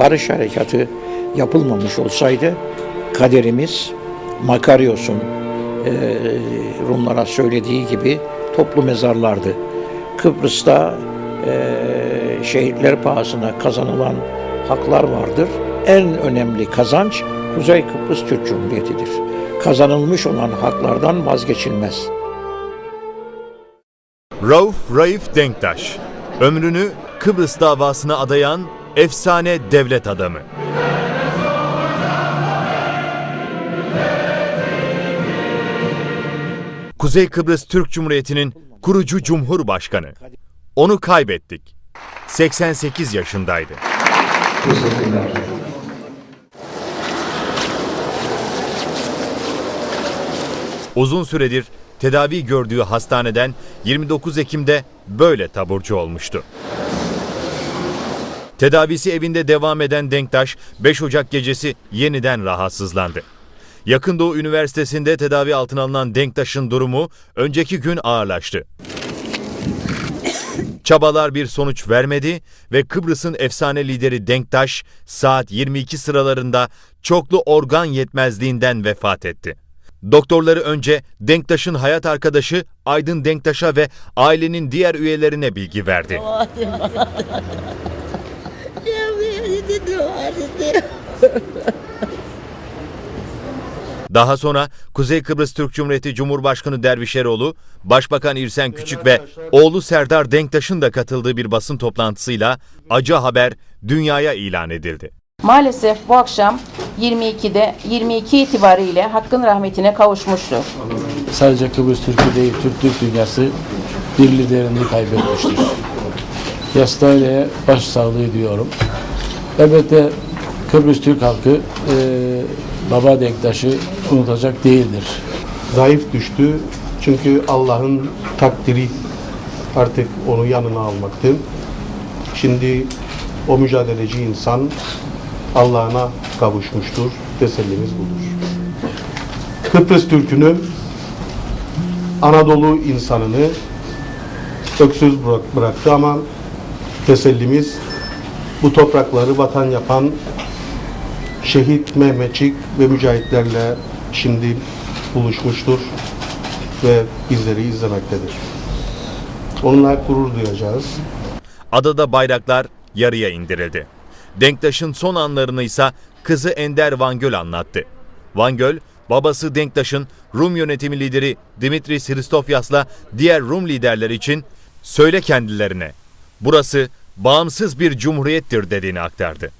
Barış harekatı yapılmamış olsaydı kaderimiz Makaryos'un eee, Rumlara söylediği gibi toplu mezarlardı. Kıbrıs'ta eee, şehitler pahasına kazanılan haklar vardır. En önemli kazanç Kuzey Kıbrıs Türk Cumhuriyeti'dir. Kazanılmış olan haklardan vazgeçilmez. Rauf Raif Denktaş, ömrünü Kıbrıs davasına adayan efsane devlet adamı. Kuzey Kıbrıs Türk Cumhuriyeti'nin kurucu Cumhurbaşkanı. Onu kaybettik. 88 yaşındaydı. Uzun süredir tedavi gördüğü hastaneden 29 Ekim'de böyle taburcu olmuştu. Tedavisi evinde devam eden Denktaş 5 Ocak gecesi yeniden rahatsızlandı. Yakın Doğu Üniversitesi'nde tedavi altına alınan Denktaş'ın durumu önceki gün ağırlaştı. Çabalar bir sonuç vermedi ve Kıbrıs'ın efsane lideri Denktaş saat 22 sıralarında çoklu organ yetmezliğinden vefat etti. Doktorları önce Denktaş'ın hayat arkadaşı Aydın Denktaş'a ve ailenin diğer üyelerine bilgi verdi. Daha sonra Kuzey Kıbrıs Türk Cumhuriyeti Cumhurbaşkanı Derviş Eroğlu, Başbakan İrsen Küçük ve oğlu Serdar Denktaş'ın da katıldığı bir basın toplantısıyla acı haber dünyaya ilan edildi. Maalesef bu akşam 22'de 22 itibariyle hakkın rahmetine kavuşmuştur. sadece Kıbrıs Türk'ü değil, Türk Türk dünyası bir liderini kaybetmiştir. Yasta aileye başsağlığı diliyorum. Elbette Kıbrıs Türk halkı e, baba Denktaş'ı unutacak değildir. zayıf düştü. Çünkü Allah'ın takdiri artık onu yanına almaktı. Şimdi o mücadeleci insan Allah'ına kavuşmuştur. Tesellimiz budur. Kıbrıs Türk'ünü Anadolu insanını öksüz bırak- bıraktı ama tesellimiz bu toprakları vatan yapan şehit Mehmetçik ve mücahitlerle şimdi buluşmuştur ve bizleri izlemektedir. Onunla gurur duyacağız. Adada bayraklar yarıya indirildi. Denktaş'ın son anlarını ise kızı Ender Van Göl anlattı. Van Göl, babası Denktaş'ın Rum yönetimi lideri Dimitris Hristofyas'la diğer Rum liderler için söyle kendilerine burası bağımsız bir cumhuriyettir dediğini aktardı.